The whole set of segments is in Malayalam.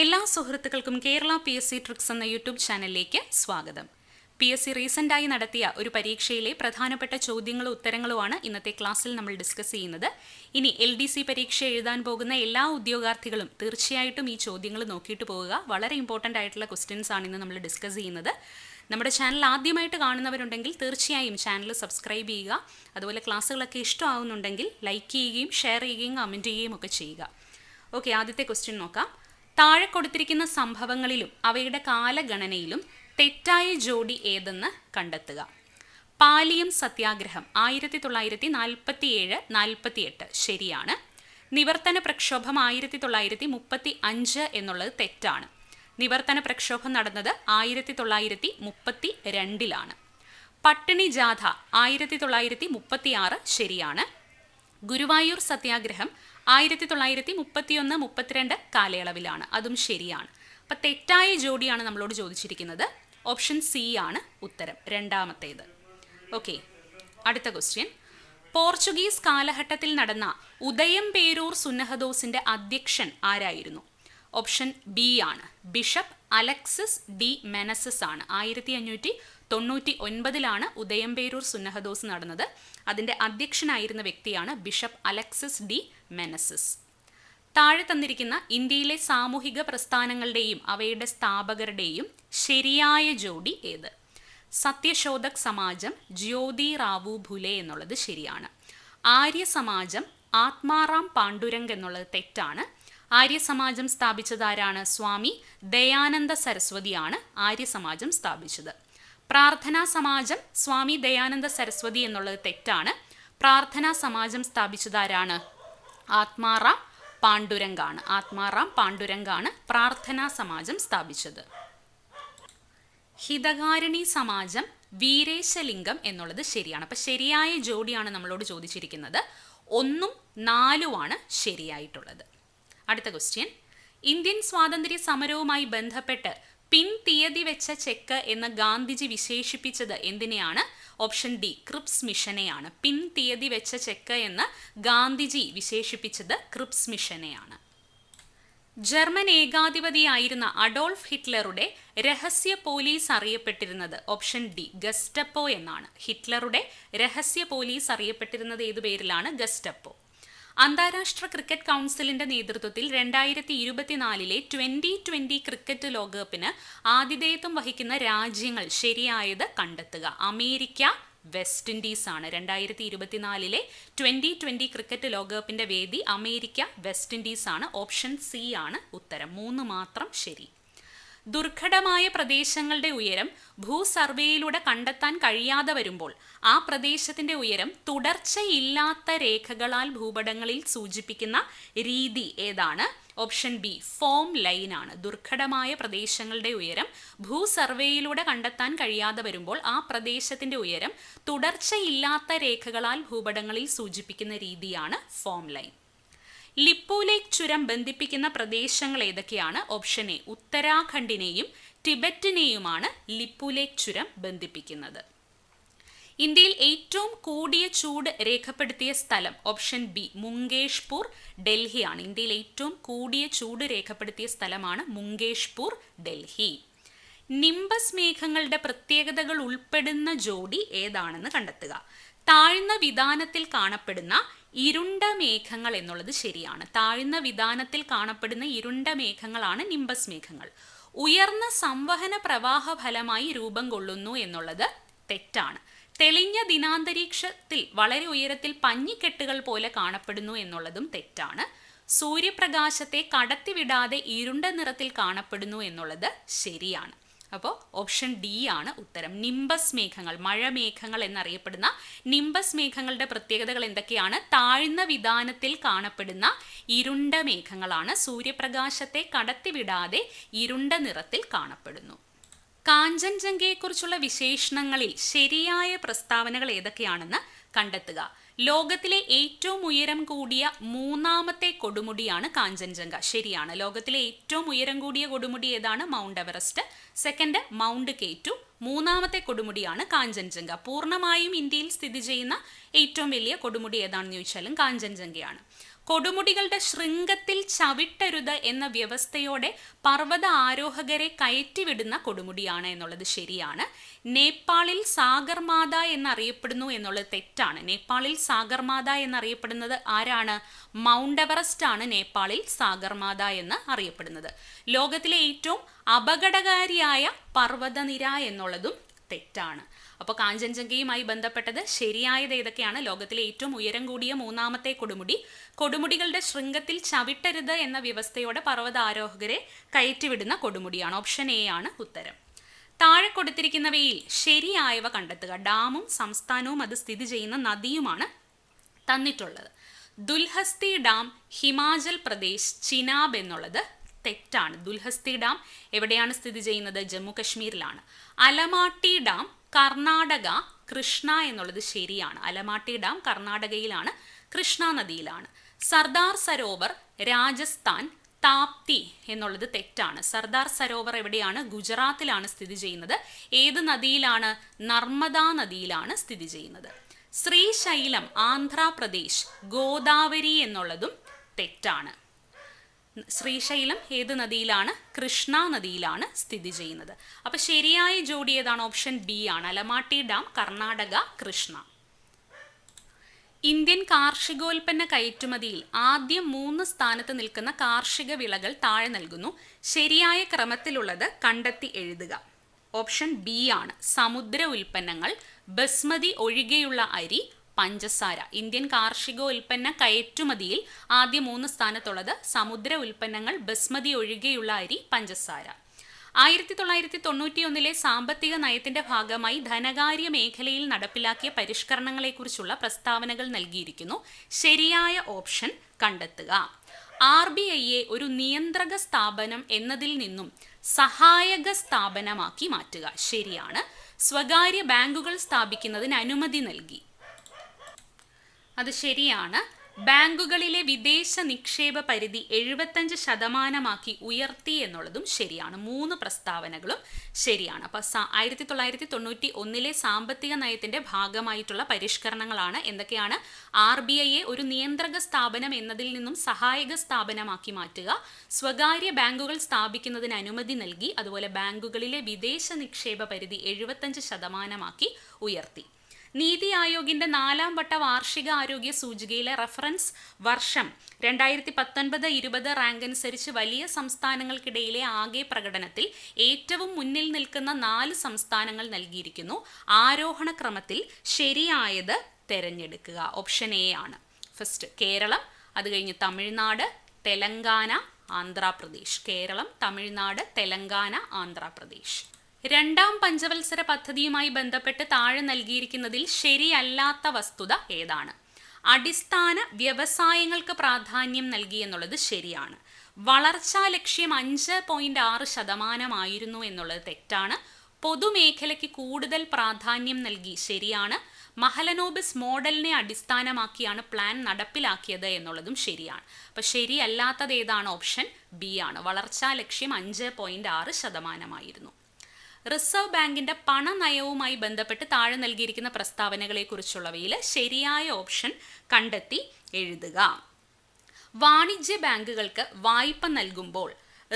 എല്ലാ സുഹൃത്തുക്കൾക്കും Kerala P S C tricks എന്ന യൂട്യൂബ് ചാനലിലേക്ക് സ്വാഗതം. പി എസ് സി റീസെന്റായി നടത്തിയ ഒരു പരീക്ഷയിലെ പ്രധാനപ്പെട്ട ചോദ്യങ്ങളും ഉത്തരങ്ങളുമാണ് ഇന്നത്തെ ക്ലാസ്സിൽ നമ്മൾ ഡിസ്കസ് ചെയ്യുന്നത്. ഇനി എൽ ഡി സി പരീക്ഷ എഴുതാൻ പോകുന്ന എല്ലാ ഉദ്യോഗാർത്ഥികളും തീർച്ചയായിട്ടും ഈ ചോദ്യങ്ങൾ നോക്കിയിട്ട് പോവുക. വളരെ ഇമ്പോർട്ടന്റ് ആയിട്ടുള്ള ക്വസ്റ്റ്യൻസ് ആണ് ഇന്ന് നമ്മൾ ഡിസ്കസ് ചെയ്യുന്നത്. നമ്മുടെ ചാനൽ ആദ്യമായിട്ട് കാണുന്നവരുണ്ടെങ്കിൽ തീർച്ചയായും ചാനൽ സബ്സ്ക്രൈബ് ചെയ്യുക. അതുപോലെ ക്ലാസ്സുകളൊക്കെ ഇഷ്ടമാവുന്നുണ്ടെങ്കിൽ ലൈക്ക് ചെയ്യുകയും ഷെയർ ചെയ്യുകയും കമന്റ് ചെയ്യുകയും ഒക്കെ ചെയ്യുക. ഓക്കെ ആദ്യത്തെ ക്വസ്റ്റ്യൻ നോക്കാം. താഴെ കൊടുത്തിരിക്കുന്ന സംഭവങ്ങളിലും അവയുടെ കാലഗണനയിലും തെറ്റായ ജോഡി ഏതെന്ന് കണ്ടെത്തുക. പാലിയം സത്യാഗ്രഹം ആയിരത്തി തൊള്ളായിരത്തി നാൽപ്പത്തി ഏഴ് നാൽപ്പത്തി എട്ട് ശരിയാണ്. നിവർത്തന പ്രക്ഷോഭം ആയിരത്തി തൊള്ളായിരത്തി മുപ്പത്തി അഞ്ച് എന്നുള്ളത് തെറ്റാണ്. നിവർത്തന പ്രക്ഷോഭം നടന്നത് ആയിരത്തി തൊള്ളായിരത്തി മുപ്പത്തി രണ്ടിലാണ് പട്ടിണി ജാഥ ആയിരത്തി തൊള്ളായിരത്തി മുപ്പത്തി ആറ് ശരിയാണ്. ഗുരുവായൂർ സത്യാഗ്രഹം ആയിരത്തി തൊള്ളായിരത്തി മുപ്പത്തിയൊന്ന് മുപ്പത്തിരണ്ട് കാലയളവിലാണ്. അതും ശരിയാണ്. അപ്പം തെറ്റായ ജോഡിയാണ് നമ്മളോട് ചോദിച്ചിരിക്കുന്നത്. ഓപ്ഷൻ സി ആണ് ഉത്തരം. രണ്ടാമത്തേത്. ഓക്കെ. അടുത്ത ക്വസ്റ്റ്യൻ. പോർച്ചുഗീസ് കാലഘട്ടത്തിൽ നടന്ന ഉദയം പേരൂർ സുന്നഹദോസിന്റെ അധ്യക്ഷൻ ആരായിരുന്നു? ഓപ്ഷൻ ബി ആണ്. ബിഷപ്പ് അലക്സിസ് ഡി മെനസസ് ആണ്. ആയിരത്തി അഞ്ഞൂറ്റി തൊണ്ണൂറ്റി ഒൻപതിലാണ് ഉദയംപേരൂർ സുന്നഹദോസ് നടന്നത്. അതിന്റെ അധ്യക്ഷനായിരുന്ന വ്യക്തിയാണ് ബിഷപ്പ് അലക്സിസ് ഡി മെനസസ്. താഴെ തന്നിരിക്കുന്ന ഇന്ത്യയിലെ സാമൂഹിക പ്രസ്ഥാനങ്ങളുടെയും അവയുടെ സ്ഥാപകരുടെയും ശരിയായ ജോഡി ഏത്? സത്യശോധക് സമാജം ജ്യോതി റാവു ഭുലെ എന്നുള്ളത് ശരിയാണ്. ആര്യ സമാജം ആത്മാറാം പാണ്ഡുരംഗ് എന്നുള്ളത് തെറ്റാണ്. ആര്യ സമാജം സ്ഥാപിച്ചതാരാണ് സ്വാമി ദയാനന്ദ സരസ്വതിയാണ് ആര്യ സമാജം സ്ഥാപിച്ചത്. പ്രാർത്ഥനാ സമാജം സ്വാമി ദയാനന്ദ സരസ്വതി എന്നുള്ളത് തെറ്റാണ്. പ്രാർത്ഥനാ സമാജം സ്ഥാപിച്ചത് ആരാണ്? ആത്മാറാം പാണ്ഡുരംഗാണ്. ആത്മാറാം പാണ്ഡുരംഗാണ് പ്രാർത്ഥനാ സമാജം സ്ഥാപിച്ചത്. ഹിതകാരിണി സമാജം വീരേശലിംഗം എന്നുള്ളത് ശരിയാണ്. അപ്പം ശരിയായ ജോഡിയാണ് നമ്മളോട് ചോദിച്ചിരിക്കുന്നത്. ഒന്നും നാലുമാണ് ശരിയായിട്ടുള്ളത്. അടുത്ത ക്വസ്റ്റ്യൻ ഇന്ത്യൻ സ്വാതന്ത്ര്യ സമരവുമായി ബന്ധപ്പെട്ട് പിൻ തീയതി വെച്ച ചെക്ക് എന്ന് ഗാന്ധിജി വിശേഷിപ്പിച്ചത് എന്തിനെയാണ്? ഓപ്ഷൻ ഡി ക്രിപ്സ് മിഷനെയാണ്. പിൻ തീയതി വെച്ച ചെക്ക് എന്ന് ഗാന്ധിജി വിശേഷിപ്പിച്ചത് ക്രിപ്സ് മിഷനെയാണ്. ജർമ്മൻ ഏകാധിപതിയായിരുന്ന അഡോൾഫ് ഹിറ്റ്ലറുടെ രഹസ്യ പോലീസ് അറിയപ്പെട്ടിരുന്നത് ഓപ്ഷൻ ഡി ഗസ്റ്റപ്പോ എന്നാണ്. ഹിറ്റ്ലറുടെ രഹസ്യ പോലീസ് അറിയപ്പെട്ടിരുന്നത് ഏതു പേരിലാണ്? ഗസ്റ്റപ്പോ. അന്താരാഷ്ട്ര ക്രിക്കറ്റ് കൗൺസിലിന്റെ നേതൃത്വത്തിൽ രണ്ടായിരത്തി ഇരുപത്തിനാലിലെ ട്വന്റി ട്വന്റി ക്രിക്കറ്റ് ലോകകപ്പിന് ആതിഥേയത്വം വഹിക്കുന്ന രാജ്യങ്ങൾ ശരിയായത് കണ്ടെത്തുക. അമേരിക്ക വെസ്റ്റ് ഇൻഡീസ് ആണ്. രണ്ടായിരത്തി ഇരുപത്തിനാലിലെ ട്വന്റി ട്വന്റി ക്രിക്കറ്റ് ലോകകപ്പിന്റെ വേദി അമേരിക്ക വെസ്റ്റ് ഇൻഡീസ് ആണ്. ഓപ്ഷൻ സി ആണ് ഉത്തരം. മൂന്ന് മാത്രം ശരി. ദുർഘടമായ പ്രദേശങ്ങളുടെ ഉയരം ഭൂസർവേയിലൂടെ കണ്ടെത്താൻ കഴിയാതെ വരുമ്പോൾ ആ പ്രദേശത്തിന്റെ ഉയരം തുടർച്ചയില്ലാത്ത രേഖകളാൽ ഭൂപടങ്ങളിൽ സൂചിപ്പിക്കുന്ന രീതി ഏതാണ്? ഓപ്ഷൻ ബി ഫോം ലൈൻ ആണ്. ദുർഘടമായ പ്രദേശങ്ങളുടെ ഉയരം ഭൂസർവേയിലൂടെ കണ്ടെത്താൻ കഴിയാതെ വരുമ്പോൾ ആ പ്രദേശത്തിന്റെ ഉയരം തുടർച്ചയില്ലാത്ത രേഖകളാൽ ഭൂപടങ്ങളിൽ സൂചിപ്പിക്കുന്ന രീതിയാണ് ഫോം ലൈൻ. ലിപ്പുലേക്ക് ചുരം ബന്ധിപ്പിക്കുന്ന പ്രദേശങ്ങൾ ഏതൊക്കെയാണ്? ഓപ്ഷൻ എ ഉത്തരാഖണ്ഡിനെയും ടിബറ്റിനെയുമാണ് ലിപ്പുലേക്ക് ചുരം ബന്ധിപ്പിക്കുന്നത്. ഇന്ത്യയിൽ ഏറ്റവും കൂടിയ ചൂട് രേഖപ്പെടുത്തിയ സ്ഥലം ഓപ്ഷൻ ബി മുങ്കേഷ്പൂർ ഡൽഹിയാണ്. ഇന്ത്യയിൽ ഏറ്റവും കൂടിയ ചൂട് രേഖപ്പെടുത്തിയ സ്ഥലമാണ് മുങ്കേഷ്പൂർ ഡൽഹി. നിംബസ് മേഘങ്ങളുടെ പ്രത്യേകതകൾ ഉൾപ്പെടുന്ന ജോഡി ഏതാണെന്ന് കണ്ടെത്തുക. താഴ്ന്ന വിധാനത്തിൽ കാണപ്പെടുന്ന ഇരുണ്ട മേഘങ്ങൾ എന്നുള്ളത് ശരിയാണ്. താഴ്ന്ന വിധാനത്തിൽ കാണപ്പെടുന്ന ഇരുണ്ട മേഘങ്ങളാണ് നിംബസ് മേഘങ്ങൾ. ഉയർന്ന സംവഹന പ്രവാഹ ഫലമായി രൂപം കൊള്ളുന്നു എന്നുള്ളത് തെറ്റാണ്. തെളിഞ്ഞ ദിനാന്തരീക്ഷത്തിൽ വളരെ ഉയരത്തിൽ പഞ്ഞിക്കെട്ടുകൾ പോലെ കാണപ്പെടുന്നു എന്നുള്ളതും തെറ്റാണ്. സൂര്യപ്രകാശത്തെ കടത്തിവിടാതെ ഇരുണ്ട നിറത്തിൽ കാണപ്പെടുന്നു എന്നുള്ളത് ശരിയാണ്. അപ്പോൾ ഓപ്ഷൻ ഡി ആണ് ഉത്തരം. നിംബസ് മേഘങ്ങൾ മഴമേഘങ്ങൾ എന്നറിയപ്പെടുന്ന നിംബസ് മേഘങ്ങളുടെ പ്രത്യേകതകൾ എന്തൊക്കെയാണ്? താഴ്ന്ന വിധാനത്തിൽ കാണപ്പെടുന്ന ഇരുണ്ട മേഘങ്ങളാണ്. സൂര്യപ്രകാശത്തെ കടത്തിവിടാതെ ഇരുണ്ട നിറത്തിൽ കാണപ്പെടുന്നു. കാഞ്ചൻജംഗയെക്കുറിച്ചുള്ള വിശേഷണങ്ങളിൽ ശരിയായ പ്രസ്താവനകൾ ഏതൊക്കെയാണെന്ന് കണ്ടെത്തുക. ലോകത്തിലെ ഏറ്റവും ഉയരം കൂടിയ മൂന്നാമത്തെ കൊടുമുടിയാണ് കാഞ്ചൻജംഗ. ശരിയാണ്. ലോകത്തിലെ ഏറ്റവും ഉയരം കൂടിയ കൊടുമുടി ഏതാണ്? Mount Everest. സെക്കൻഡ് മൗണ്ട് കേറ്റു. മൂന്നാമത്തെ കൊടുമുടിയാണ് കാഞ്ചൻജംഗ. പൂർണമായും ഇന്ത്യയിൽ സ്ഥിതി ചെയ്യുന്ന ഏറ്റവും വലിയ കൊടുമുടി ഏതാണെന്ന് ചോദിച്ചാലും കാഞ്ചൻജംഗയാണ്. കൊടുമുടികളുടെ ശൃംഗത്തിൽ ചവിട്ടരുത് എന്ന വ്യവസ്ഥയോടെ പർവത ആരോഹകരെ കയറ്റിവിടുന്ന കൊടുമുടിയാണ് എന്നുള്ളത് ശരിയാണ്. നേപ്പാളിൽ സാഗർമാത എന്നറിയപ്പെടുന്നു എന്നുള്ളത് തെറ്റാണ്. നേപ്പാളിൽ സാഗർമാത എന്നറിയപ്പെടുന്നത് ആരാണ്? മൗണ്ട് എവറസ്റ്റ് ആണ് നേപ്പാളിൽ സാഗർമാത എന്ന് അറിയപ്പെടുന്നത്. ലോകത്തിലെ ഏറ്റവും അപകടകാരിയായ പർവതനിര എന്നുള്ളതും തെറ്റാണ്. അപ്പോൾ കാഞ്ചൻജംഗയുമായി ബന്ധപ്പെട്ടത് ശരിയായത് ഏതൊക്കെയാണ്? ലോകത്തിലെ ഏറ്റവും ഉയരം കൂടിയ മൂന്നാമത്തെ കൊടുമുടി. കൊടുമുടികളുടെ ശൃംഗത്തിൽ ചവിട്ടരുത് എന്ന വ്യവസ്ഥയോടെ പർവത ആരോഹകരെ കയറ്റിവിടുന്ന കൊടുമുടിയാണ്. ഓപ്ഷൻ എ ആണ് ഉത്തരം. താഴെ കൊടുത്തിരിക്കുന്നവയിൽ ശരിയായവ കണ്ടെത്തുക. ഡാമും സംസ്ഥാനവും അത് സ്ഥിതി ചെയ്യുന്ന നദിയുമാണ് തന്നിട്ടുള്ളത്. ദുൽഹസ്തി ഡാം ഹിമാചൽ പ്രദേശ് ചിനാബ് എന്നുള്ളത് തെറ്റാണ്. ദുൽഹസ്തി ഡാം എവിടെയാണ് സ്ഥിതി ചെയ്യുന്നത്? ജമ്മു കശ്മീരിലാണ്. അലമാട്ടി ഡാം കർണാടക കൃഷ്ണ എന്നുള്ളത് ശരിയാണ്. അലമാട്ടി ഡാം കർണാടകയിലാണ് കൃഷ്ണ നദിയിലാണ്. സർദാർ സരോവർ രാജസ്ഥാൻ താപ്തി എന്നുള്ളത് തെറ്റാണ്. സർദാർ സരോവർ എവിടെയാണ്? ഗുജറാത്തിലാണ് സ്ഥിതി ചെയ്യുന്നത്. ഏത് നദിയിലാണ്? നർമ്മദാ നദിയിലാണ് സ്ഥിതി ചെയ്യുന്നത്. ശ്രീശൈലം ആന്ധ്രാപ്രദേശ് ഗോദാവരി എന്നുള്ളതും തെറ്റാണ്. ശ്രീശൈലം ഏത് നദിയിലാണ്? കൃഷ്ണ നദിയിലാണ് സ്ഥിതി ചെയ്യുന്നത്. അപ്പൊ ശരിയായ ജോഡി ഏതാണ്? ഓപ്ഷൻ ബി ആണ്. അലമാട്ടി ഡാം കർണാടക കൃഷ്ണ. ഇന്ത്യൻ കാർഷികോൽപ്പന്ന കയറ്റുമതിയിൽ ആദ്യം മൂന്ന് സ്ഥാനത്ത് നിൽക്കുന്ന കാർഷിക വിളകൾ താഴെ നൽകുന്നു. ശരിയായ ക്രമത്തിലുള്ളത് കണ്ടെത്തി എഴുതുക. ഓപ്ഷൻ ബി ആണ്. സമുദ്ര ഉൽപ്പന്നങ്ങൾ ബസ്മതി ഒഴികെയുള്ള അരി പഞ്ചസാര. ഇന്ത്യൻ കാർഷിക ഉൽപ്പന്ന കയറ്റുമതിയിൽ ആദ്യ മൂന്ന് സ്ഥാനത്തുള്ളത് സമുദ്ര ഉൽപ്പന്നങ്ങൾ ബസ്മതി ഒഴികെയുള്ള അരി പഞ്ചസാര. ആയിരത്തി തൊള്ളായിരത്തി തൊണ്ണൂറ്റിയൊന്നിലെ സാമ്പത്തിക നയത്തിന്റെ ഭാഗമായി ധനകാര്യ മേഖലയിൽ നടപ്പിലാക്കിയ പരിഷ്കരണങ്ങളെക്കുറിച്ചുള്ള പ്രസ്താവനകൾ നൽകിയിരിക്കുന്നു. ശരിയായ ഓപ്ഷൻ കണ്ടെത്തുക. ആർ ബി ഐയെ ഒരു നിയന്ത്രക സ്ഥാപനം എന്നതിൽ നിന്നും സഹായക സ്ഥാപനമാക്കി മാറ്റുക. ശരിയാണ്. സ്വകാര്യ ബാങ്കുകൾ സ്ഥാപിക്കുന്നതിന് അനുമതി നൽകി. അത് ശരിയാണ്. ബാങ്കുകളിലെ വിദേശ നിക്ഷേപ പരിധി എഴുപത്തഞ്ച് ശതമാനമാക്കി ഉയർത്തി എന്നുള്ളതും ശരിയാണ്. മൂന്ന് പ്രസ്താവനകളും ശരിയാണ്. അപ്പോൾ ആയിരത്തി തൊള്ളായിരത്തി തൊണ്ണൂറ്റി ഒന്നിലെ സാമ്പത്തിക നയത്തിന്റെ ഭാഗമായിട്ടുള്ള പരിഷ്കരണങ്ങളാണ് എന്തൊക്കെയാണ്? ആർ ബി ഐയെ ഒരു നിയന്ത്രക സ്ഥാപനം എന്നതിൽ നിന്നും സഹായക സ്ഥാപനമാക്കി മാറ്റുക സ്വകാര്യ ബാങ്കുകൾ സ്ഥാപിക്കുന്നതിന് അനുമതി നൽകി അതുപോലെ ബാങ്കുകളിലെ വിദേശ നിക്ഷേപ പരിധി എഴുപത്തഞ്ച് ശതമാനമാക്കി ഉയർത്തി. നീതി ആയോഗിന്റെ നാലാം വട്ട വാർഷിക ആരോഗ്യ സൂചികയിലെ റഫറൻസ് വർഷം രണ്ടായിരത്തി പത്തൊൻപത് ഇരുപത് റാങ്ക് അനുസരിച്ച് വലിയ സംസ്ഥാനങ്ങൾക്കിടയിലെ ആകെ പ്രകടനത്തിൽ ഏറ്റവും മുന്നിൽ നിൽക്കുന്ന നാല് സംസ്ഥാനങ്ങൾ നൽകിയിരിക്കുന്നു. ആരോഹണ ക്രമത്തിൽ ശരിയായത് തിരഞ്ഞെടുക്കുക. ഓപ്ഷൻ എ ആണ്. ഫസ്റ്റ് കേരളം അത് കഴിഞ്ഞ് തമിഴ്നാട് തെലങ്കാന ആന്ധ്രാപ്രദേശ്. കേരളം തമിഴ്നാട് തെലങ്കാന ആന്ധ്രാപ്രദേശ്. രണ്ടാം പഞ്ചവത്സര പദ്ധതിയുമായി ബന്ധപ്പെട്ട് താഴെ നൽകിയിരിക്കുന്നതിൽ ശരിയല്ലാത്ത വസ്തുത ഏതാണ്? അടിസ്ഥാന വ്യവസായങ്ങൾക്ക് പ്രാധാന്യം നൽകി എന്നുള്ളത് ശരിയാണ്. വളർച്ചാ ലക്ഷ്യം അഞ്ച് പോയിന്റ് ആറ് ശതമാനമായിരുന്നു എന്നുള്ളത് തെറ്റാണ്. പൊതുമേഖലയ്ക്ക് കൂടുതൽ പ്രാധാന്യം നൽകി ശരിയാണ്. മഹലനോബിസ് മോഡലിനെ അടിസ്ഥാനമാക്കിയാണ് പ്ലാൻ നടപ്പിലാക്കിയത് എന്നുള്ളതും ശരിയാണ്. അപ്പൊ ശരിയല്ലാത്തത് ഏതാണ്? ഓപ്ഷൻ ബി ആണ്. വളർച്ചാ ലക്ഷ്യം അഞ്ച് പോയിന്റ് ആറ് ശതമാനമായിരുന്നു. റിസർവ് ബാങ്കിന്റെ പണനയവുമായി ബന്ധപ്പെട്ട് താഴെ നൽകിയിരിക്കുന്ന പ്രസ്താവനകളെ കുറിച്ചുള്ളവയിൽ ശരിയായ ഓപ്ഷൻ കണ്ടെത്തി എഴുതുക. വാണിജ്യ ബാങ്കുകൾക്ക് വായ്പ നൽകുമ്പോൾ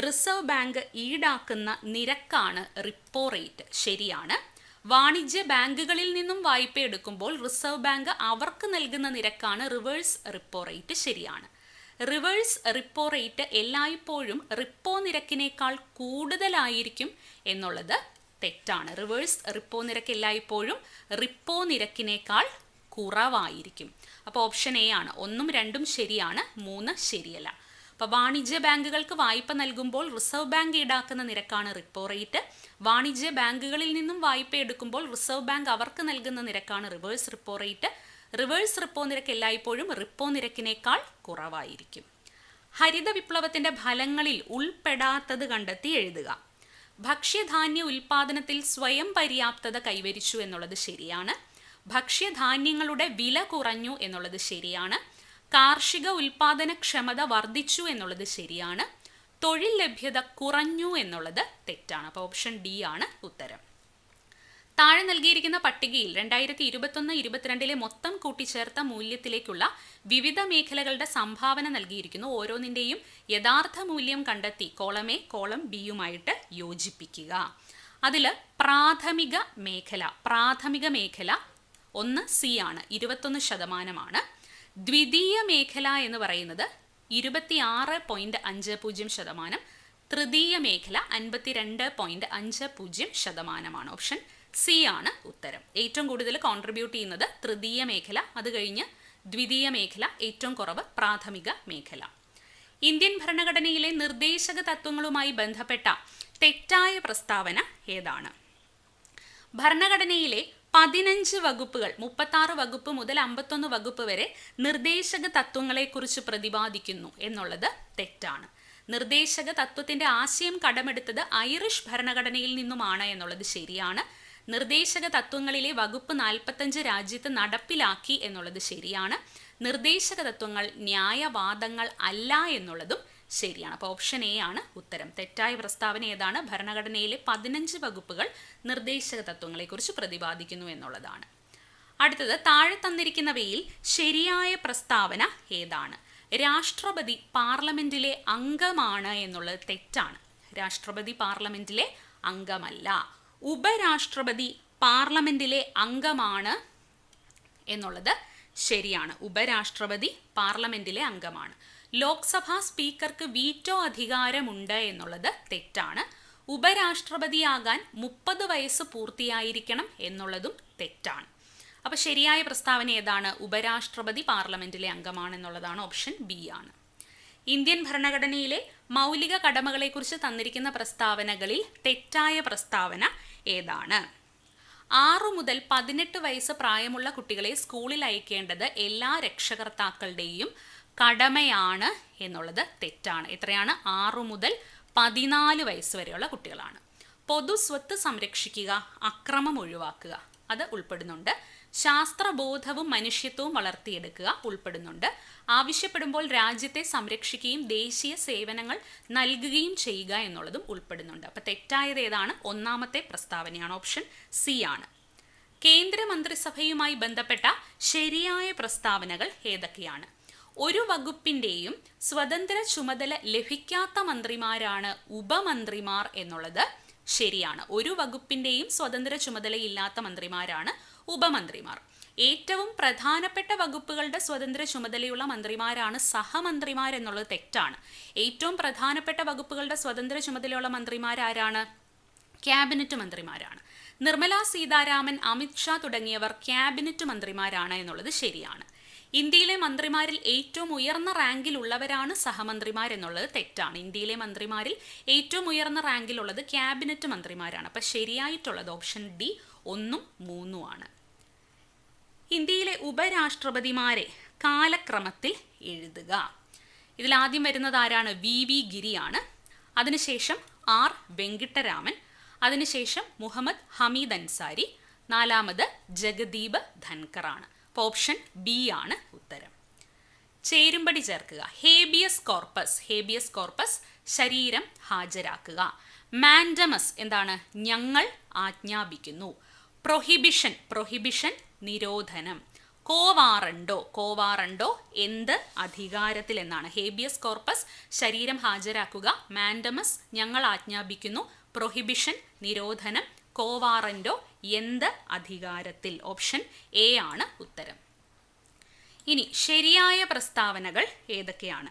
റിസർവ് ബാങ്ക് ഈടാക്കുന്ന നിരക്കാണ് റിപ്പോ റേറ്റ്. ശരിയാണ്. വാണിജ്യ ബാങ്കുകളിൽ നിന്നും വായ്പ എടുക്കുമ്പോൾ റിസർവ് ബാങ്ക് അവർക്ക് നൽകുന്ന നിരക്കാണ് റിവേഴ്സ് റിപ്പോ റേറ്റ്. ശരിയാണ്. റിവേഴ്സ് റിപ്പോ റേറ്റ് എല്ലായ്പ്പോഴും റിപ്പോ നിരക്കിനേക്കാൾ കൂടുതലായിരിക്കും എന്നുള്ളത് തെറ്റാണ്. റിവേഴ്സ് റിപ്പോ നിരക്ക് എല്ലായ്പ്പോഴും റിപ്പോ നിരക്കിനേക്കാൾ കുറവായിരിക്കും. അപ്പോൾ ഓപ്ഷൻ എ ആണ്. ഒന്നും രണ്ടും ശരിയാണ് മൂന്ന് ശരിയല്ല. അപ്പോൾ വാണിജ്യ ബാങ്കുകൾക്ക് വായ്പ നൽകുമ്പോൾ റിസർവ് ബാങ്ക് ഈടാക്കുന്ന നിരക്കാണ് റിപ്പോ റേറ്റ് വാണിജ്യ ബാങ്കുകളിൽ നിന്നും വായ്പ എടുക്കുമ്പോൾ റിസർവ് ബാങ്ക് അവർക്ക് നൽകുന്ന നിരക്കാണ് reverse repo rate reverse repo നിരക്ക് എല്ലായ്പ്പോഴും റിപ്പോ നിരക്കിനേക്കാൾ കുറവായിരിക്കും. ഹരിത വിപ്ലവത്തിന്റെ ഫലങ്ങളിൽ ഉൾപ്പെടാത്തത് കണ്ടെത്തി എഴുതുക. ഭക്ഷ്യധാന്യ ഉൽപാദനത്തിൽ സ്വയം പര്യാപ്തത കൈവരിച്ചു എന്നുള്ളത് ശരിയാണ്. ഭക്ഷ്യധാന്യങ്ങളുടെ വില കുറഞ്ഞു എന്നുള്ളത് ശരിയാണ്. കാർഷിക ഉൽപാദന ക്ഷമത വർദ്ധിച്ചു എന്നുള്ളത് ശരിയാണ്. തൊഴിൽ ലഭ്യത കുറഞ്ഞു എന്നുള്ളത് തെറ്റാണ്. അപ്പോൾ ഓപ്ഷൻ ഡി ആണ് ഉത്തരം. താഴെ നൽകിയിരിക്കുന്ന പട്ടികയിൽ രണ്ടായിരത്തി ഇരുപത്തൊന്ന് ഇരുപത്തിരണ്ടിലെ മൊത്തം കൂട്ടിച്ചേർത്ത മൂല്യത്തിലേക്കുള്ള വിവിധ മേഖലകളുടെ സംഭാവന നൽകിയിരിക്കുന്നു. ഓരോന്നിന്റെയും യഥാർത്ഥ മൂല്യം കണ്ടെത്തി കോളം എ കോളം ബിയുമായിട്ട് യോജിപ്പിക്കുക. അതിൽ പ്രാഥമിക മേഖല പ്രാഥമിക മേഖല ഒന്ന് സി ആണ് ഇരുപത്തൊന്ന് ശതമാനമാണ്. ദ്വിതീയ മേഖല എന്ന് പറയുന്നത് ഇരുപത്തിയാറ് പോയിന്റ് അഞ്ച് പൂജ്യം ശതമാനം. തൃതീയ മേഖല അൻപത്തിരണ്ട് പോയിന്റ് അഞ്ച് പൂജ്യം ശതമാനമാണ്. ഓപ്ഷൻ സി ആണ് ഉത്തരം. ഏറ്റവും കൂടുതൽ കോൺട്രിബ്യൂട്ട് ചെയ്യുന്നത് തൃതീയ മേഖല അത് കഴിഞ്ഞ് ദ്വിതീയ മേഖല ഏറ്റവും കുറവ് പ്രാഥമിക മേഖല. ഇന്ത്യൻ ഭരണഘടനയിലെ നിർദ്ദേശക തത്വങ്ങളുമായി ബന്ധപ്പെട്ട തെറ്റായ പ്രസ്താവന ഏതാണ്? ഭരണഘടനയിലെ പതിനഞ്ച് വകുപ്പുകൾ മുപ്പത്താറ് വകുപ്പ് മുതൽ അമ്പത്തൊന്ന് വകുപ്പ് വരെ നിർദ്ദേശക തത്വങ്ങളെക്കുറിച്ച് പ്രതിപാദിക്കുന്നു എന്നുള്ളത് തെറ്റാണ്. നിർദ്ദേശക തത്വത്തിന്റെ ആശയം കടമെടുത്തത് ഐറിഷ് ഭരണഘടനയിൽ നിന്നുമാണ് എന്നുള്ളത് ശരിയാണ്. നിർദ്ദേശക തത്വങ്ങളിലെ വകുപ്പ് നാൽപ്പത്തഞ്ച് രാജ്യത്ത് നടപ്പിലാക്കി എന്നുള്ളത് ശരിയാണ്. നിർദ്ദേശക തത്വങ്ങൾ ന്യായവാദങ്ങൾ അല്ല എന്നുള്ളതും ശരിയാണ്. അപ്പോൾ ഓപ്ഷൻ എ ആണ് ഉത്തരം. തെറ്റായ പ്രസ്താവന ഏതാണ്? ഭരണഘടനയിലെ പതിനഞ്ച് വകുപ്പുകൾ നിർദ്ദേശക തത്വങ്ങളെക്കുറിച്ച് പ്രതിപാദിക്കുന്നു എന്നുള്ളതാണ്. അടുത്തത് താഴെ തന്നിരിക്കുന്നവയിൽ ശരിയായ പ്രസ്താവന ഏതാണ്? രാഷ്ട്രപതി പാർലമെന്റിലെ അംഗമാണ് എന്നുള്ളത് തെറ്റാണ്. രാഷ്ട്രപതി പാർലമെന്റിലെ അംഗമല്ല. ഉപരാഷ്ട്രപതി പാർലമെന്റിലെ അംഗമാണ് എന്നുള്ളത് ശരിയാണ്. ഉപരാഷ്ട്രപതി പാർലമെന്റിലെ അംഗമാണ്. ലോക്സഭാ സ്പീക്കർക്ക് വീറ്റോ അധികാരമുണ്ട് എന്നുള്ളത് തെറ്റാണ്. ഉപരാഷ്ട്രപതിയാകാൻ മുപ്പത് വയസ്സ് പൂർത്തിയായിരിക്കണം എന്നുള്ളതും തെറ്റാണ്. അപ്പോൾ ശരിയായ പ്രസ്താവന ഏതാണ്? ഉപരാഷ്ട്രപതി പാർലമെന്റിലെ അംഗമാണെന്നുള്ളതാണ് ഓപ്ഷൻ ബി ആണ്. ഇന്ത്യൻ ഭരണഘടനയിലെ മൗലിക കടമകളെക്കുറിച്ച് തന്നിരിക്കുന്ന പ്രസ്താവനകളിൽ തെറ്റായ പ്രസ്താവന ഏതാണ്? ആറു മുതൽ പതിനെട്ട് വയസ്സ് പ്രായമുള്ള കുട്ടികളെ സ്കൂളിൽ അയക്കേണ്ടത് എല്ലാ രക്ഷകർത്താക്കളുടെയും കടമയാണ് എന്നുള്ളത് തെറ്റാണ്. എത്രയാണ്? ആറു മുതൽ പതിനാല് വയസ്സ് വരെയുള്ള കുട്ടികളാണ്. പൊതു സ്വത്ത് സംരക്ഷിക്കുക അക്രമം ഒഴിവാക്കുക അത് ഉൾപ്പെടുന്നുണ്ട്. ശാസ്ത്രബോധവും മനുഷ്യത്വവും വളർത്തിയെടുക്കുക ഉൾപ്പെടുന്നുണ്ട്. ആവശ്യപ്പെടുമ്പോൾ രാജ്യത്തെ സംരക്ഷിക്കുകയും ദേശീയ സേവനങ്ങൾ നൽകുകയും ചെയ്യുക എന്നുള്ളതും ഉൾപ്പെടുന്നുണ്ട്. അപ്പോൾ തെറ്റായത് ഏതാണ്? ഒന്നാമത്തെ പ്രസ്താവനയാണ് ഓപ്ഷൻ സി ആണ്. കേന്ദ്രമന്ത്രിസഭയുമായി ബന്ധപ്പെട്ട ശരിയായ പ്രസ്താവനകൾ ഏതൊക്കെയാണ്? ഒരു വകുപ്പിന്റെയും സ്വതന്ത്ര ചുമതല ലഭിക്കാത്ത മന്ത്രിമാരാണ് ഉപമന്ത്രിമാർ എന്നുള്ളത് ശരിയാണ്. ഒരു വകുപ്പിന്റെയും സ്വതന്ത്ര ചുമതലയില്ലാത്ത മന്ത്രിമാരാണ് ഉപമന്ത്രിമാർ. ഏറ്റവും പ്രധാനപ്പെട്ട വകുപ്പുകളുടെ സ്വതന്ത്ര ചുമതലയുള്ള മന്ത്രിമാരാണ് സഹമന്ത്രിമാർ എന്നുള്ളത് തെറ്റാണ്. ഏറ്റവും പ്രധാനപ്പെട്ട വകുപ്പുകളുടെ സ്വതന്ത്ര ചുമതലയുള്ള മന്ത്രിമാരാരാണ് ക്യാബിനറ്റ് മന്ത്രിമാരാണ്. നിർമ്മല സീതാരാമൻ അമിത്ഷാ തുടങ്ങിയവർ ക്യാബിനറ്റ് മന്ത്രിമാരാണ് എന്നുള്ളത് ശരിയാണ്. ഇന്ത്യയിലെ മന്ത്രിമാരിൽ ഏറ്റവും ഉയർന്ന റാങ്കിലുള്ളവരാണ് സഹമന്ത്രിമാർ എന്നുള്ളത് തെറ്റാണ്. ഇന്ത്യയിലെ മന്ത്രിമാരിൽ ഏറ്റവും ഉയർന്ന റാങ്കിലുള്ളത് ക്യാബിനറ്റ് മന്ത്രിമാരാണ്. അപ്പം ശരിയായിട്ടുള്ളത് ഓപ്ഷൻ ഡി ഒന്നും മൂന്നുമാണ് ഇന്ത്യയിലെ ഉപരാഷ്ട്രപതിമാരെ കാലക്രമത്തിൽ എഴുതുക. ഇതിൽ ആദ്യം വരുന്നത് ആരാണ്? വി. വി. ഗിരിയാണ്. അതിനുശേഷം ആർ. വെങ്കിട്ടരാമൻ. അതിനുശേഷം മുഹമ്മദ് ഹമീദ് അൻസാരി. നാലാമത് ജഗദീപ് ധൻകറാണ് ഓപ്ഷൻ ബി ആണ് ഉത്തരം. ചേരുംപടി ചേർക്കുക. Habeas corpus. ഹേബിയസ് കോർപ്പസ് ശരീരം ഹാജരാക്കുക. മാൻഡമസ് എന്താണ്? ഞങ്ങൾ ആജ്ഞാപിക്കുന്നു. പ്രൊഹിബിഷൻ. പ്രൊഹിബിഷൻ നിരോധനം. Quo warranto? കോവാറണ്ടോ എന്ത് അധികാരത്തിൽ എന്നാണ്. ഹേബിയസ് കോർപ്പസ് ശരീരം ഹാജരാക്കുക മാൻഡമസ് ഞങ്ങൾ ആജ്ഞാപിക്കുന്നു പ്രൊഹിബിഷൻ നിരോധനം കോവാറൻഡോ എന്ത് അധികാരത്തിൽ? ഓപ്ഷൻ എ ആണ് ഉത്തരം. ഇനി ശരിയായ പ്രസ്താവനകൾ ഏതൊക്കെയാണ്?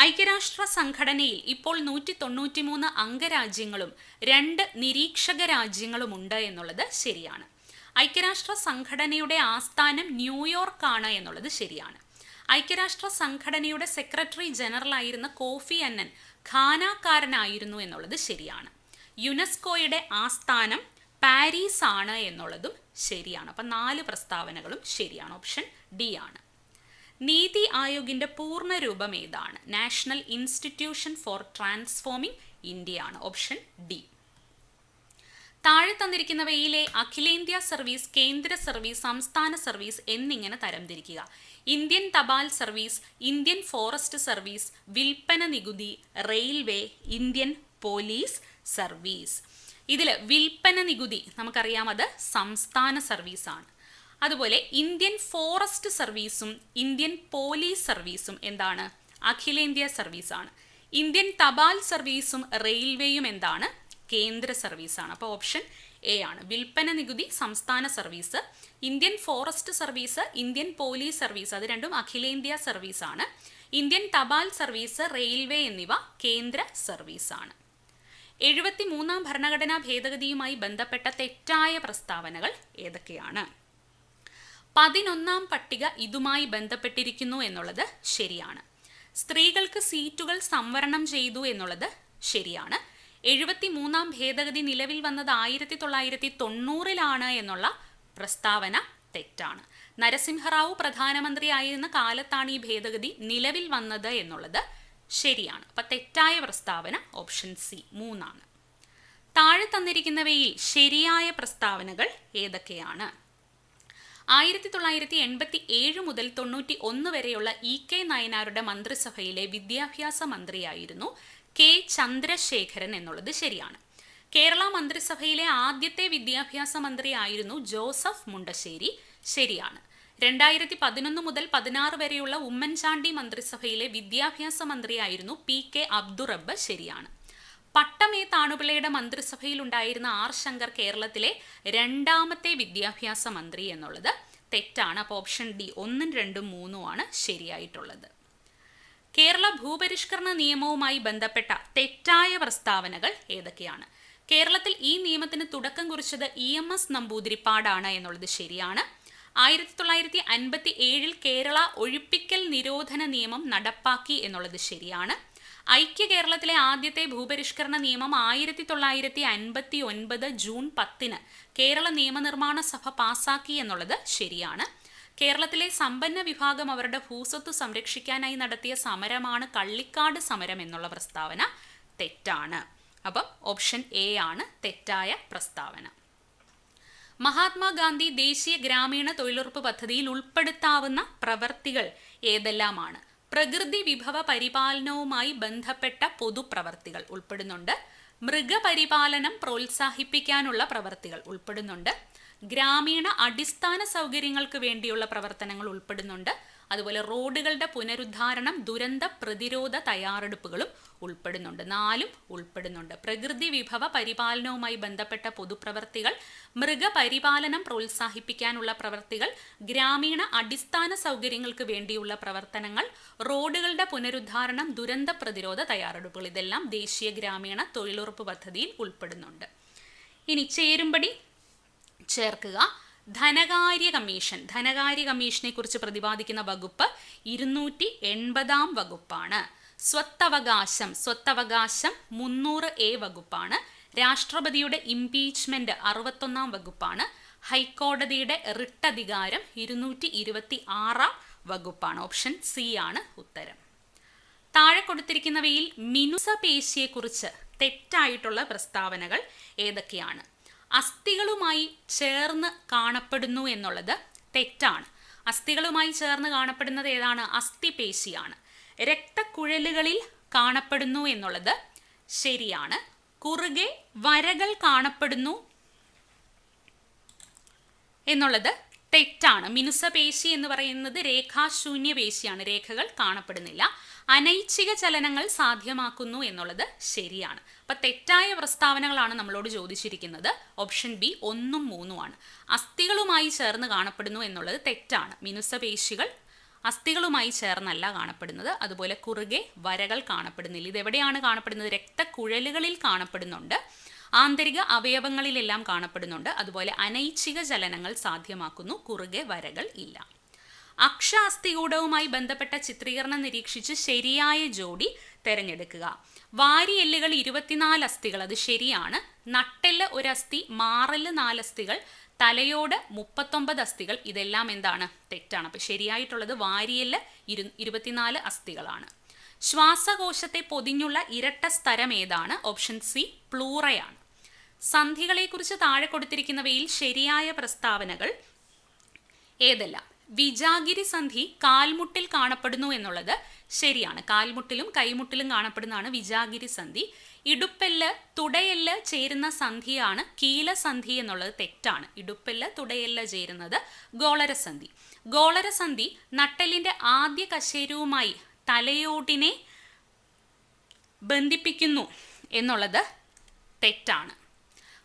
ഐക്യരാഷ്ട്ര സംഘടനയിൽ ഇപ്പോൾ നൂറ്റി തൊണ്ണൂറ്റിമൂന്ന് അംഗരാജ്യങ്ങളും രണ്ട് നിരീക്ഷക രാജ്യങ്ങളുമുണ്ട് എന്നുള്ളത് ശരിയാണ്. ഐക്യരാഷ്ട്ര സംഘടനയുടെ ആസ്ഥാനം ന്യൂയോർക്കാണ് എന്നുള്ളത് ശരിയാണ്. ഐക്യരാഷ്ട്ര സംഘടനയുടെ സെക്രട്ടറി ജനറൽ ആയിരുന്ന കോഫി അന്നൻ ഖാനാക്കാരനായിരുന്നു എന്നുള്ളത് ശരിയാണ്. യുനെസ്കോയുടെ ആസ്ഥാനം പാരീസ് ആണ് എന്നുള്ളതും ശരിയാണ്. അപ്പം നാല് പ്രസ്താവനകളും ശരിയാണ്. ഓപ്ഷൻ ഡി ആണ്. നീതി ആയോഗിന്റെ പൂർണ രൂപം ഏതാണ്? National institution for transforming India ആണ് ഓപ്ഷൻ ഡി. താഴെ തന്നിരിക്കുന്നവയിലെ അഖിലേന്ത്യാ സർവീസ് കേന്ദ്ര സർവീസ് സംസ്ഥാന സർവീസ് എന്നിങ്ങനെ തരംതിരിക്കുക ഇന്ത്യൻ തപാൽ സർവീസ് ഇന്ത്യൻ ഫോറസ്റ്റ് സർവീസ് വിൽപ്പന നികുതി റെയിൽവേ ഇന്ത്യൻ പോലീസ് സർവീസ്. ഇതിൽ വിൽപ്പന നികുതി നമുക്കറിയാം അത് സംസ്ഥാന സർവീസാണ്. അതുപോലെ ഇന്ത്യൻ ഫോറസ്റ്റ് സർവീസും ഇന്ത്യൻ പോലീസ് സർവീസും എന്താണ്? അഖിലേന്ത്യാ സർവീസാണ്. ഇന്ത്യൻ തപാൽ സർവീസും റെയിൽവേയും എന്താണ്? കേന്ദ്ര സർവീസാണ്. അപ്പോൾ ഓപ്ഷൻ എ ആണ്. വിൽപ്പന നികുതി സംസ്ഥാന service Indian forest service Indian police service അത് രണ്ടും അഖിലേന്ത്യാ സർവീസാണ്. ഇന്ത്യൻ തപാൽ സർവീസ് റെയിൽവേ എന്നിവ കേന്ദ്ര സർവീസാണ്. എഴുപത്തി മൂന്നാം ഭരണഘടനാ ഭേദഗതിയുമായി ബന്ധപ്പെട്ട തെറ്റായ പ്രസ്താവനകൾ ഏതൊക്കെയാണ്? പതിനൊന്നാം പട്ടിക ഇതുമായി ബന്ധപ്പെട്ടിരിക്കുന്നു എന്നുള്ളത് ശരിയാണ്. സ്ത്രീകൾക്ക് സീറ്റുകൾ സംവരണം ചെയ്തു എന്നുള്ളത് ശരിയാണ്. എഴുപത്തി മൂന്നാം ഭേദഗതി നിലവിൽ വന്നത് ആയിരത്തി തൊള്ളായിരത്തി തൊണ്ണൂറിലാണ് എന്നുള്ള പ്രസ്താവന തെറ്റാണ്. നരസിംഹറാവു പ്രധാനമന്ത്രിയായിരുന്ന കാലത്താണ് ഈ ഭേദഗതി നിലവിൽ വന്നത് എന്നുള്ളത് ശരിയാണ്. അപ്പൊ തെറ്റായ പ്രസ്താവന ഓപ്ഷൻ സി മൂന്നാണ്. താഴെ തന്നിരിക്കുന്നവയിൽ ശരിയായ പ്രസ്താവനകൾ ഏതൊക്കെയാണ്? ആയിരത്തി തൊള്ളായിരത്തി എൺപത്തി ഏഴ് മുതൽ തൊണ്ണൂറ്റി ഒന്ന് വരെയുള്ള ഇ കെ നയനാരുടെ മന്ത്രിസഭയിലെ വിദ്യാഭ്യാസ മന്ത്രിയായിരുന്നു കെ ചന്ദ്രശേഖരൻ എന്നുള്ളത് ശരിയാണ്. കേരള മന്ത്രിസഭയിലെ ആദ്യത്തെ വിദ്യാഭ്യാസ മന്ത്രിയായിരുന്നു ജോസഫ് മുണ്ടശ്ശേരി. ശരിയാണ്. രണ്ടായിരത്തി പതിനൊന്ന് മുതൽ പതിനാറ് വരെയുള്ള ഉമ്മൻചാണ്ടി മന്ത്രിസഭയിലെ വിദ്യാഭ്യാസ മന്ത്രിയായിരുന്നു പി കെ അബ്ദുറബ്ബ് ശരിയാണ്. പട്ടമേ താണുപിള്ളയുടെ മന്ത്രിസഭയിൽ ഉണ്ടായിരുന്ന ആർ ശങ്കർ കേരളത്തിലെ രണ്ടാമത്തെ വിദ്യാഭ്യാസ മന്ത്രി എന്നുള്ളത് തെറ്റാണ്. അപ്പോൾ ഓപ്ഷൻ ഡി ഒന്നും രണ്ടും മൂന്നും ആണ് ശരിയായിട്ടുള്ളത്. കേരള ഭൂപരിഷ്കരണ നിയമവുമായി ബന്ധപ്പെട്ട തെറ്റായ പ്രസ്താവനകൾ ഏതൊക്കെയാണ്? കേരളത്തിൽ ഈ നിയമത്തിന് തുടക്കം കുറിച്ചത് ഇ എം എസ് നമ്പൂതിരിപ്പാടാണ് എന്നുള്ളത് ശരിയാണ്. ആയിരത്തി തൊള്ളായിരത്തി അൻപത്തി ഏഴിൽ കേരള ഒഴിപ്പിക്കൽ നിരോധന നിയമം നടപ്പാക്കി എന്നുള്ളത് ശരിയാണ്. ഐക്യ കേരളത്തിലെ ആദ്യത്തെ ഭൂപരിഷ്കരണ നിയമം ആയിരത്തി തൊള്ളായിരത്തി അൻപത്തി ഒൻപത് ജൂൺ പത്തിന് കേരള നിയമനിർമ്മാണ സഭ പാസാക്കി എന്നുള്ളത് ശരിയാണ്. കേരളത്തിലെ സമ്പന്ന വിഭാഗം അവരുടെ ഭൂസ്വത്ത് സംരക്ഷിക്കാനായി നടത്തിയ സമരമാണ് കള്ളിക്കാട് സമരം എന്നുള്ള പ്രസ്താവന തെറ്റാണ്. അപ്പം ഓപ്ഷൻ എ ആണ് തെറ്റായ പ്രസ്താവന. മഹാത്മാഗാന്ധി ദേശീയ ഗ്രാമീണ തൊഴിലുറപ്പ് പദ്ധതിയിൽ ഉൾപ്പെടുത്താവുന്ന പ്രവർത്തികൾ ഏതെല്ലാമാണ്? പ്രകൃതി വിഭവ പരിപാലനവുമായി ബന്ധപ്പെട്ട പൊതുപ്രവർത്തികൾ ഉൾപ്പെടുന്നുണ്ട്. മൃഗപരിപാലനം പ്രോത്സാഹിപ്പിക്കാനുള്ള പ്രവർത്തികൾ ഉൾപ്പെടുന്നുണ്ട്. ഗ്രാമീണ അടിസ്ഥാന സൗകര്യങ്ങൾക്ക് വേണ്ടിയുള്ള പ്രവർത്തനങ്ങൾ ഉൾപ്പെടുന്നുണ്ട്. അതുപോലെ റോഡുകളുടെ പുനരുദ്ധാരണം ദുരന്ത പ്രതിരോധ തയ്യാറെടുപ്പുകളും ഉൾപ്പെടുന്നുണ്ട്. നാലും ഉൾപ്പെടുന്നുണ്ട്. പ്രകൃതി വിഭവ പരിപാലനവുമായി ബന്ധപ്പെട്ട പൊതുപ്രവർത്തികൾ മൃഗപരിപാലനം പ്രോത്സാഹിപ്പിക്കാനുള്ള പ്രവർത്തികൾ ഗ്രാമീണ അടിസ്ഥാന സൗകര്യങ്ങൾക്ക് വേണ്ടിയുള്ള പ്രവർത്തനങ്ങൾ റോഡുകളുടെ പുനരുദ്ധാരണം ദുരന്ത പ്രതിരോധ തയ്യാറെടുപ്പുകൾ ഇതെല്ലാം ദേശീയ ഗ്രാമീണ തൊഴിലുറപ്പ് പദ്ധതിയിൽ ഉൾപ്പെടുന്നുണ്ട്. ഇനി ചേരുംപടി ചേർക്കുക. ധനകാര്യ കമ്മീഷൻ. ധനകാര്യ കമ്മീഷനെ കുറിച്ച് പ്രതിപാദിക്കുന്ന വകുപ്പ് ഇരുന്നൂറ്റി എൺപതാം വകുപ്പാണ്. സ്വത്തവകാശം സ്വത്തവകാശം മുന്നൂറ് എ വകുപ്പാണ്. രാഷ്ട്രപതിയുടെ ഇംപീച്ച്മെന്റ് അറുപത്തൊന്നാം വകുപ്പാണ്. ഹൈക്കോടതിയുടെ റിട്ട് അധികാരം ഇരുന്നൂറ്റി ഇരുപത്തി ആറാം വകുപ്പാണ്. ഓപ്ഷൻ സി ആണ് ഉത്തരം. താഴെ കൊടുത്തിരിക്കുന്നവയിൽ മിനുസ പേശിയെക്കുറിച്ച് തെറ്റായിട്ടുള്ള പ്രസ്താവനകൾ ഏതൊക്കെയാണ്? അസ്ഥികളുമായി ചേർന്ന് കാണപ്പെടുന്നു എന്നുള്ളത് തെറ്റാണ്. അസ്ഥികളുമായി ചേർന്ന് കാണപ്പെടുന്നത് ഏതാണ്? അസ്ഥിപേശിയാണ്. രക്തക്കുഴലുകളിൽ കാണപ്പെടുന്നു എന്നുള്ളത് ശരിയാണ്. കുറുകെ വരകൾ കാണപ്പെടുന്നു എന്നുള്ളത് തെറ്റാണ്. മിനുസപേശി എന്ന് പറയുന്നത് രേഖാശൂന്യ പേശിയാണ് രേഖകൾ കാണപ്പെടുന്നില്ല. അനൈച്ഛിക ചലനങ്ങൾ സാധ്യമാക്കുന്നു എന്നുള്ളത് ശരിയാണ്. അപ്പൊ തെറ്റായ പ്രസ്താവനകളാണ് നമ്മളോട് ചോദിച്ചിരിക്കുന്നത്. ഓപ്ഷൻ ബി ഒന്നും മൂന്നും ആണ്. അസ്ഥികളുമായി ചേർന്ന് കാണപ്പെടുന്നു എന്നുള്ളത് തെറ്റാണ്. മിനുസപേശികൾ അസ്ഥികളുമായി ചേർന്നല്ല കാണപ്പെടുന്നത്. അതുപോലെ കുറുകെ വരകൾ കാണപ്പെടുന്നില്ല. ഇതെവിടെയാണ് കാണപ്പെടുന്നത്? രക്തക്കുഴലുകളിൽ കാണപ്പെടുന്നുണ്ട്. ആന്തരിക അവയവങ്ങളിലെല്ലാം കാണപ്പെടുന്നുണ്ട്. അതുപോലെ അനൈച്ഛിക ചലനങ്ങൾ സാധ്യമാക്കുന്നു. കുറുകെ വരകൾ ഇല്ല. അക്ഷ അസ്ഥികൂടവുമായി ബന്ധപ്പെട്ട ചിത്രീകരണം നിരീക്ഷിച്ച് ശരിയായ ജോഡി തിരഞ്ഞെടുക്കുക. വാരിയെല്ലുകൾ ഇരുപത്തിനാല് അസ്ഥികൾ അത് ശരിയാണ്. നട്ടെല്ല് ഒരു അസ്ഥി മാറൽ നാല് അസ്ഥികൾ തലയോട് മുപ്പത്തൊമ്പത് അസ്ഥികൾ ഇതെല്ലാം എന്താണ്? തെറ്റാണ്. അപ്പൊ ശരിയായിട്ടുള്ളത് വാരിയെല്ല് ഇരു ഇരുപത്തിനാല് അസ്ഥികളാണ്. ശ്വാസകോശത്തെ പൊതിഞ്ഞുള്ള ഇരട്ട സ്ഥലം ഏതാണ്? Option C പ്ലൂറയാണ്. സന്ധികളെക്കുറിച്ച് താഴെ കൊടുത്തിരിക്കുന്നവയിൽ ശരിയായ പ്രസ്താവനകൾ ഏതെല്ലാം? വിജാഗിരി സന്ധി കാൽമുട്ടിൽ കാണപ്പെടുന്നു എന്നുള്ളത് ശരിയാണ്. കാൽമുട്ടിലും കൈമുട്ടിലും കാണപ്പെടുന്നതാണ് വിജാഗിരി സന്ധി ഇടുപ്പെല്ല് തുടയെല്ല് ചേരുന്ന സന്ധിയാണ് കീലസന്ധി എന്നുള്ളത് തെറ്റാണ്. ഇടുപ്പെല്ല് തുടയെല്ല് ചേരുന്നത് ഗോളരസന്ധി. ഗോളരസന്ധി നട്ടെല്ലിന്റെ ആദ്യ കശേരുവുമായി തലയോട്ടിനെ ബന്ധിപ്പിക്കുന്നു എന്നുള്ളത് തെറ്റാണ്.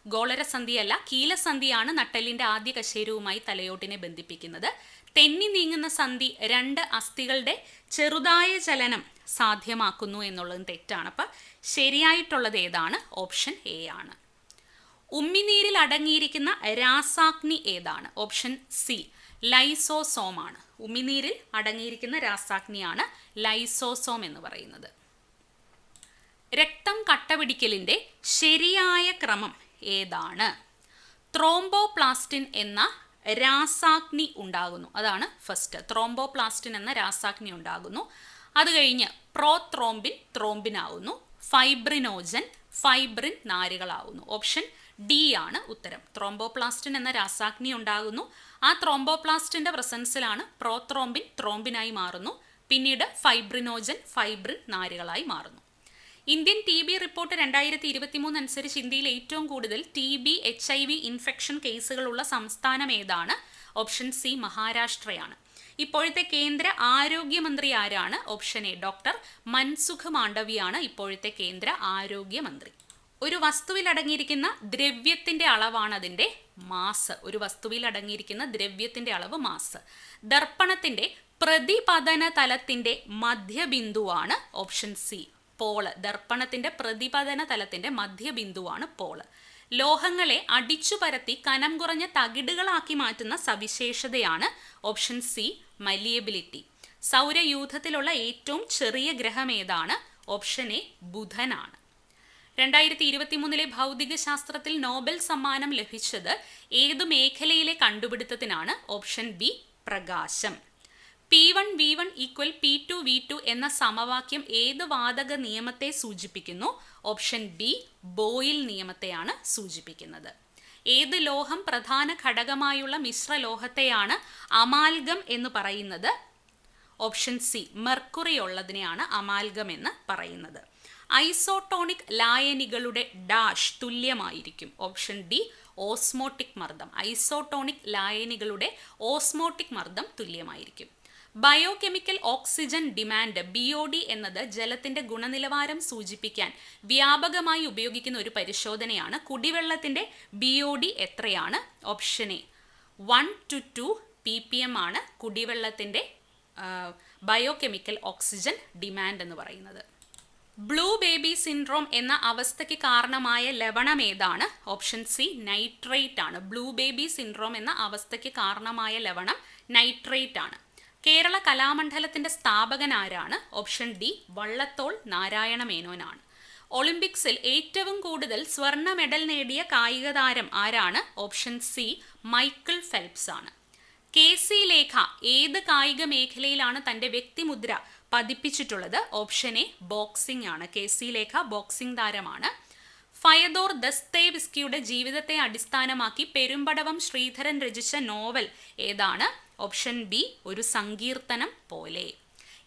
ഗോളരസന്ധിയല്ല കീലസന്ധിയാണ് നട്ടെല്ലിന്റെ ആദ്യ കശേരുവുമായി തലയോട്ടിനെ ബന്ധിപ്പിക്കുന്നത്. തെന്നി നീങ്ങുന്ന സന്ധി രണ്ട് അസ്ഥികളുടെ ചെറുതായ ചലനം സാധ്യമാക്കുന്നു എന്നുള്ളതും തെറ്റാണ്. അപ്പം ശരിയായിട്ടുള്ളത് ഏതാണ്? ഓപ്ഷൻ എ ആണ്. ഉമ്മിനീരിൽ അടങ്ങിയിരിക്കുന്ന രാസാഗ്നി ഏതാണ്? ഓപ്ഷൻ സി ലൈസോസോം ആണ്. ഉമിനീരിൽ അടങ്ങിയിരിക്കുന്ന രാസാഗ്നിയാണ് ലൈസോസോം എന്ന് പറയുന്നത്. രക്തം കട്ടപിടിക്കലിന്റെ ശരിയായ ക്രമം ഏതാണ്? ത്രോംബോപ്ലാസ്റ്റിൻ എന്ന രാസാഗ്നി ഉണ്ടാകുന്നു. അതാണ് ഫസ്റ്റ് ത്രോംബോപ്ലാസ്റ്റിൻ എന്ന രാസാഗ്നി ഉണ്ടാകുന്നു. അത് കഴിഞ്ഞ് പ്രോത്രോംബിൻ ത്രോംബിൻ ആവുന്നു. ഫൈബ്രിനോജൻ ഫൈബ്രിൻ നാരുകളാവുന്നു. ഓപ്ഷൻ ഡി ആണ് ഉത്തരം. ത്രോംബോപ്ലാസ്റ്റിൻ എന്ന രാസാഗ്നി ഉണ്ടാകുന്നു. ആ ത്രോംബോപ്ലാസ്റ്റിന്റെ പ്രസൻസിലാണ് പ്രോത്രോംബിൻ ത്രോംബിനായി മാറുന്നു. പിന്നീട് ഫൈബ്രിനോജൻ ഫൈബ്രിൻ നാരുകളായി മാറുന്നു. ഇന്ത്യൻ ടി ബി റിപ്പോർട്ട് രണ്ടായിരത്തി ഇരുപത്തി മൂന്ന് അനുസരിച്ച് ഇന്ത്യയിൽ ഏറ്റവും കൂടുതൽ T B H I V infection കേസുകളുള്ള സംസ്ഥാനം ഏതാണ്? ഓപ്ഷൻ സി മഹാരാഷ്ട്രയാണ്. ഇപ്പോഴത്തെ കേന്ദ്ര ആരോഗ്യമന്ത്രി ആരാണ്? ഓപ്ഷൻ എ ഡോക്ടർ മൻസുഖ് മാണ്ഡവിയാണ് ഇപ്പോഴത്തെ കേന്ദ്ര ആരോഗ്യമന്ത്രി. ഒരു വസ്തുവിൽ അടങ്ങിയിരിക്കുന്ന ദ്രവ്യത്തിന്റെ അളവാണ് അതിന്റെ മാസ്. ഒരു വസ്തുവിൽ അടങ്ങിയിരിക്കുന്ന ദ്രവ്യത്തിന്റെ അളവ് മാസ്. ദർപ്പണത്തിന്റെ പ്രതിപതന തലത്തിന്റെ മധ്യബിന്ദുവാണ് ഓപ്ഷൻ സി. പോൾ. ദർപ്പണത്തിന്റെ പ്രതിപതന തലത്തിന്റെ മധ്യബിന്ദുവാണ് പോൾ. ലോഹങ്ങളെ അടിച്ചു പരത്തി കനം കുറഞ്ഞ തകിടുകളാക്കി മാറ്റുന്ന സവിശേഷതയാണ് ഓപ്ഷൻ സി മലിയബിലിറ്റി സൗരയൂഥത്തിലുള്ള ഏറ്റവും ചെറിയ ഗ്രഹം ഏതാണ്? ഓപ്ഷൻ എ ബുധനാണ്. രണ്ടായിരത്തി ഇരുപത്തി മൂന്നിലെ ഭൗതിക ശാസ്ത്രത്തിൽ നോബൽ സമ്മാനം ലഭിച്ചത് ഏതു മേഖലയിലെ കണ്ടുപിടുത്തത്തിനാണ്? ഓപ്ഷൻ ബി പ്രകാശം. P one V one equal P two V two എന്ന സമവാക്യം ഏത് വാതക നിയമത്തെ സൂചിപ്പിക്കുന്നു? ഓപ്ഷൻ ബി ബോയിൽ നിയമത്തെയാണ് സൂചിപ്പിക്കുന്നത്. ഏത് ലോഹം പ്രധാന ഘടകമായുള്ള മിശ്ര ലോഹത്തെയാണ് അമാൽഗം എന്ന് പറയുന്നത്? ഓപ്ഷൻ സി മെർക്കുറി ഉള്ളതിനെയാണ് അമാൽഗം എന്ന് പറയുന്നത്. ഐസോട്ടോണിക് ലായനികളുടെ ഡാഷ് തുല്യമായിരിക്കും. ഓപ്ഷൻ ഡി ഓസ്മോട്ടിക് മർദ്ദം. ഐസോട്ടോണിക് ലായനികളുടെ ഓസ്മോട്ടിക് മർദ്ദം തുല്യമായിരിക്കും. Biochemical oxygen demand B O D എന്നത് ജലത്തിന്റെ ഗുണനിലവാരം സൂചിപ്പിക്കാൻ വ്യാപകമായി ഉപയോഗിക്കുന്ന ഒരു പരിശോധനയാണ്. കുടിവെള്ളത്തിന്റെ ബി ഒ ഡി എത്രയാണ്? Option A one two two P P M ആണ് കുടിവെള്ളത്തിന്റെ ബയോകെമിക്കൽ ഓക്സിജൻ ഡിമാൻഡ് എന്ന് പറയുന്നത്. ബ്ലൂ ബേബി സിൻഡ്രോം എന്ന അവസ്ഥയ്ക്ക് കാരണമായ ലവണം ഏതാണ്? ഓപ്ഷൻ സി നൈട്രേറ്റ് ആണ്. ബ്ലൂ ബേബി സിൻഡ്രോം എന്ന അവസ്ഥയ്ക്ക് കാരണമായ ലവണം നൈട്രേറ്റ് ആണ്. കേരള കലാമണ്ഡലത്തിന്റെ സ്ഥാപകൻ ആരാണ്? ഓപ്ഷൻ ഡി വള്ളത്തോൾ നാരായണ മേനോനാണ് ഒളിമ്പിക്സിൽ ഏറ്റവും കൂടുതൽ സ്വർണ മെഡൽ നേടിയ കായിക താരം ആരാണ്? ഓപ്ഷൻ സി മൈക്കിൾ ഫെൽപ്സ് ആണ്. കെ സി ലേഖ ഏത് കായിക മേഖലയിലാണ് തന്റെ വ്യക്തിമുദ്ര പതിപ്പിച്ചിട്ടുള്ളത്? ഓപ്ഷൻ എ ബോക്സിംഗ് ആണ്. കെ സി ലേഖ ബോക്സിംഗ് താരമാണ്. ഫയദോർ ദസ്തേവിസ്കിയുടെ ജീവിതത്തെ അടിസ്ഥാനമാക്കി പെരുമ്പടവം ശ്രീധരൻ രചിച്ച നോവൽ ഏതാണ്? ഓപ്ഷൻ ബി ഒരു സങ്കീർത്തനം പോലെ.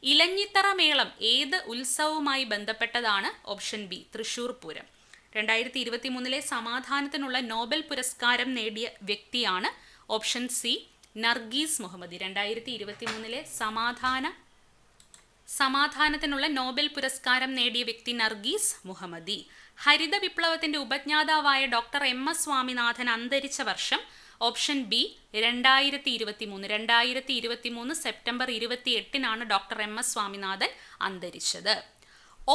ഇലഞ്ഞിത്തറ മേളം ഏത് ഉത്സവവുമായി ബന്ധപ്പെട്ടതാണ്? Option B Thrissur Pooram. രണ്ടായിരത്തി ഇരുപത്തി മൂന്നിലെ സമാധാനത്തിനുള്ള നോബൽ പുരസ്കാരം നേടിയ വ്യക്തിയാണ് ഓപ്ഷൻ സി നർഗീസ് മുഹമ്മദി. രണ്ടായിരത്തി ഇരുപത്തി മൂന്നിലെ സമാധാന സമാധാനത്തിനുള്ള നോബൽ പുരസ്കാരം നേടിയ വ്യക്തി നർഗീസ് മുഹമ്മദി. ഹരിത വിപ്ലവത്തിന്റെ ഉപജ്ഞാതാവായ ഡോക്ടർ എം എസ് സ്വാമിനാഥൻ അന്തരിച്ച വർഷം ഓപ്ഷൻ ബി രണ്ടായിരത്തി ഇരുപത്തി മൂന്ന് രണ്ടായിരത്തി ഇരുപത്തി മൂന്ന് സെപ്റ്റംബർ ഇരുപത്തി എട്ടിനാണ് ഡോക്ടർ എം എസ് സ്വാമിനാഥൻ അന്തരിച്ചത്.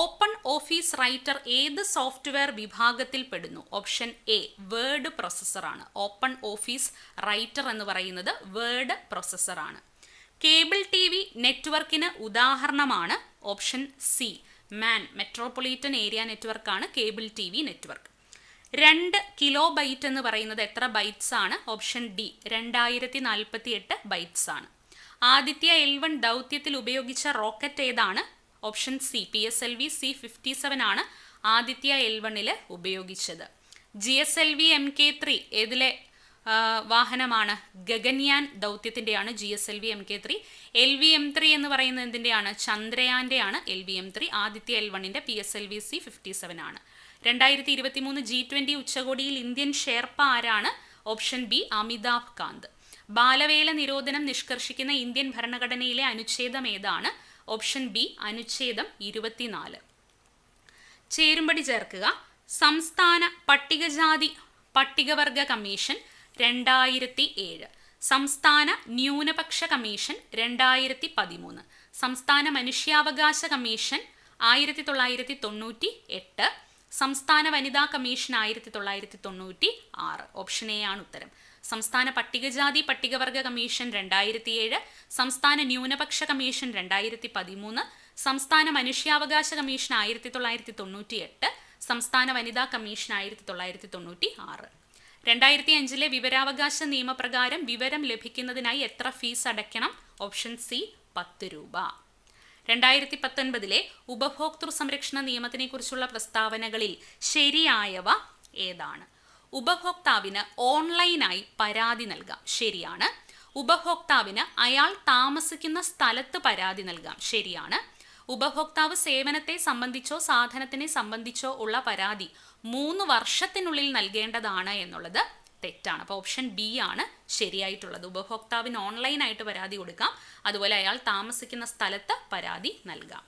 ഓപ്പൺ ഓഫീസ് റൈറ്റർ ഏത് സോഫ്റ്റ്വെയർ വിഭാഗത്തിൽ പെടുന്നു? ഓപ്ഷൻ എ വേർഡ് പ്രൊസസ്സറാണ് ഓപ്പൺ ഓഫീസ് റൈറ്റർ എന്ന് പറയുന്നത് വേർഡ് പ്രൊസസ്സറാണ് കേബിൾ ടി വി നെറ്റ്വർക്കിന് ഉദാഹരണമാണ് option C. Man metropolitan area നെറ്റ്വർക്കാണ് കേബിൾ ടി വി നെറ്റ്വർക്ക്. രണ്ട് കിലോ ബൈറ്റ് എന്ന് പറയുന്നത് എത്ര ബൈറ്റ്സ് ആണ്? ഓപ്ഷൻ ഡി രണ്ടായിരത്തി നാൽപ്പത്തി എട്ട് ബൈറ്റ്സ് ആണ്. ആദിത്യ എൽ വൺ ദൗത്യത്തിൽ ഉപയോഗിച്ച റോക്കറ്റ് ഏതാണ്? Option C P S L V C fifty seven ആണ് ആദിത്യ എൽ വണ്ണിൽ ഉപയോഗിച്ചത്. G S L V M K three ഏതിലെ വാഹനമാണ്? Gaganyaan ദൗത്യത്തിന്റെയാണ് G S L V M K three L V M three എന്ന് പറയുന്നത് എന്തിന്റെയാണ് ചന്ദ്രയാന്റെയാണ് L V M three Aditya L വണ്ണിന്റെ P S L V C fifty seven ആണ്. രണ്ടായിരത്തി ഇരുപത്തി മൂന്ന് ജി ട്വന്റി ഉച്ചകോടിയിൽ ഇന്ത്യൻ ഷെർപ്പ ആരാണ് ഓപ്ഷൻ ബി അമിതാഭ് കാന്ത്. ബാലവേല നിരോധനം നിഷ്കർഷിക്കുന്ന ഇന്ത്യൻ ഭരണഘടനയിലെ അനുച്ഛേദം ഏതാണ്? ഓപ്ഷൻ ബി അനുച്ഛേദം ഇരുപത്തിനാല്. ചേരുംപടി ചേർക്കുക. സംസ്ഥാന പട്ടികജാതി പട്ടികവർഗ കമ്മീഷൻ രണ്ടായിരത്തി ഏഴ് സംസ്ഥാന ന്യൂനപക്ഷ കമ്മീഷൻ രണ്ടായിരത്തി പതിമൂന്ന് സംസ്ഥാന മനുഷ്യാവകാശ കമ്മീഷൻ ആയിരത്തി തൊള്ളായിരത്തി തൊണ്ണൂറ്റി എട്ട് സംസ്ഥാന വനിതാ കമ്മീഷൻ ആയിരത്തി തൊള്ളായിരത്തി തൊണ്ണൂറ്റി ആറ്. ഓപ്ഷൻ എ ആണ് ഉത്തരം. സംസ്ഥാന പട്ടികജാതി പട്ടികവർഗ കമ്മീഷൻ രണ്ടായിരത്തി ഏഴ് സംസ്ഥാന ന്യൂനപക്ഷ കമ്മീഷൻ രണ്ടായിരത്തി പതിമൂന്ന് സംസ്ഥാന മനുഷ്യാവകാശ കമ്മീഷൻ ആയിരത്തി തൊള്ളായിരത്തി തൊണ്ണൂറ്റി എട്ട് സംസ്ഥാന വനിതാ കമ്മീഷൻ ആയിരത്തി തൊള്ളായിരത്തി തൊണ്ണൂറ്റി ആറ്. രണ്ടായിരത്തി അഞ്ചിലെ വിവരാവകാശ നിയമപ്രകാരം വിവരം ലഭിക്കുന്നതിനായി എത്ര ഫീസ് അടയ്ക്കണം? ഓപ്ഷൻ സി പത്ത് രൂപ. രണ്ടായിരത്തി പത്തൊൻപതിലെ ഉപഭോക്തൃ സംരക്ഷണ നിയമത്തിനെ കുറിച്ചുള്ള പ്രസ്താവനകളിൽ ശരിയായവ ഏതാണ്? ഉപഭോക്താവിന് ഓൺലൈനായി പരാതി നൽകാം ശരിയാണ്. ഉപഭോക്താവിന് അയാൾ താമസിക്കുന്ന സ്ഥലത്ത് പരാതി നൽകാം ശരിയാണ്. ഉപഭോക്താവ് സേവനത്തെ സംബന്ധിച്ചോ സാധനത്തിനെ സംബന്ധിച്ചോ ഉള്ള പരാതി മൂന്ന് വർഷത്തിനുള്ളിൽ നൽകേണ്ടതാണ് എന്നുള്ളത് തെറ്റാണ്. അപ്പോൾ ഓപ്ഷൻ ബി ആണ് ശരിയായിട്ടുള്ളത്. ഉപഭോക്താവിന് ഓൺലൈനായിട്ട് പരാതി കൊടുക്കാം. അതുപോലെ അയാൾ താമസിക്കുന്ന സ്ഥലത്ത് പരാതി നൽകാം.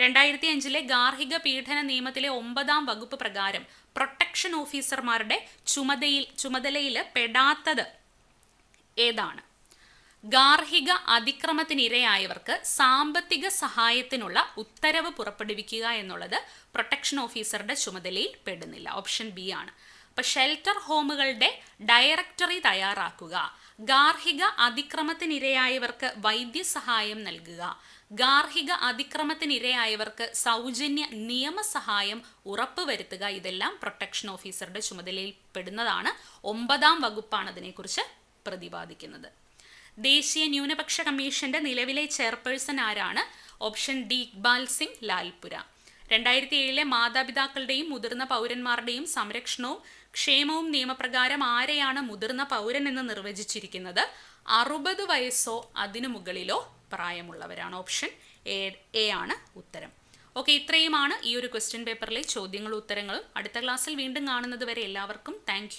രണ്ടായിരത്തി അഞ്ചിലെ ഗാർഹിക പീഡന നിയമത്തിലെ ഒമ്പതാം വകുപ്പ് പ്രകാരം പ്രൊട്ടക്ഷൻ ഓഫീസർമാരുടെ ചുമതയിൽ ചുമതലയിൽ പെടാത്തത് ഏതാണ്? ഗാർഹിക അതിക്രമത്തിനിരയായവർക്ക് സാമ്പത്തിക സഹായത്തിനുള്ള ഉത്തരവ് പുറപ്പെടുവിക്കുക എന്നുള്ളത് പ്രൊട്ടക്ഷൻ ഓഫീസറുടെ ചുമതലയിൽ പെടുന്നില്ല. ഓപ്ഷൻ ബി ആണ്. അപ്പോൾ ഷെൽട്ടർ ഹോമുകളുടെ ഡയറക്ടറി തയ്യാറാക്കുക. ഗാർഹിക അതിക്രമത്തിനിരയായവർക്ക് വൈദ്യസഹായം നൽകുക. ഗാർഹിക അതിക്രമത്തിനിരയായവർക്ക് സൗജന്യ നിയമസഹായം ഉറപ്പുവരുത്തുക. ഇതെല്ലാം പ്രൊട്ടക്ഷൻ ഓഫീസറുടെ ചുമതലയിൽ പെടുന്നതാണ് ഒമ്പതാം വകുപ്പാണ് അതിനെക്കുറിച്ച് പ്രതിപാദിക്കുന്നത്. ദേശീയ ന്യൂനപക്ഷ കമ്മീഷന്റെ നിലവിലെ ചെയർപേഴ്സൺ ആരാണ്? Option D Iqbal Singh Lalpura. രണ്ടായിരത്തി ഏഴിലെ മാതാപിതാക്കളുടെയും മുതിർന്ന പൗരന്മാരുടെയും സംരക്ഷണവും ക്ഷേമവും നിയമപ്രകാരം ആരെയാണ് മുതിർന്ന പൗരൻ എന്ന് നിർവചിച്ചിരിക്കുന്നത്? അറുപത് വയസ്സോ അതിനു മുകളിലോ പ്രായമുള്ളവരാണ്. ഓപ്ഷൻ എ ആണ് ഉത്തരം. ഓക്കെ ഇത്രയുമാണ് ഈ ഒരു ക്വസ്റ്റ്യൻ പേപ്പറിലെ ചോദ്യങ്ങളും ഉത്തരങ്ങളും. അടുത്ത ക്ലാസ്സിൽ വീണ്ടും കാണുന്നത് വരെ എല്ലാവർക്കും താങ്ക്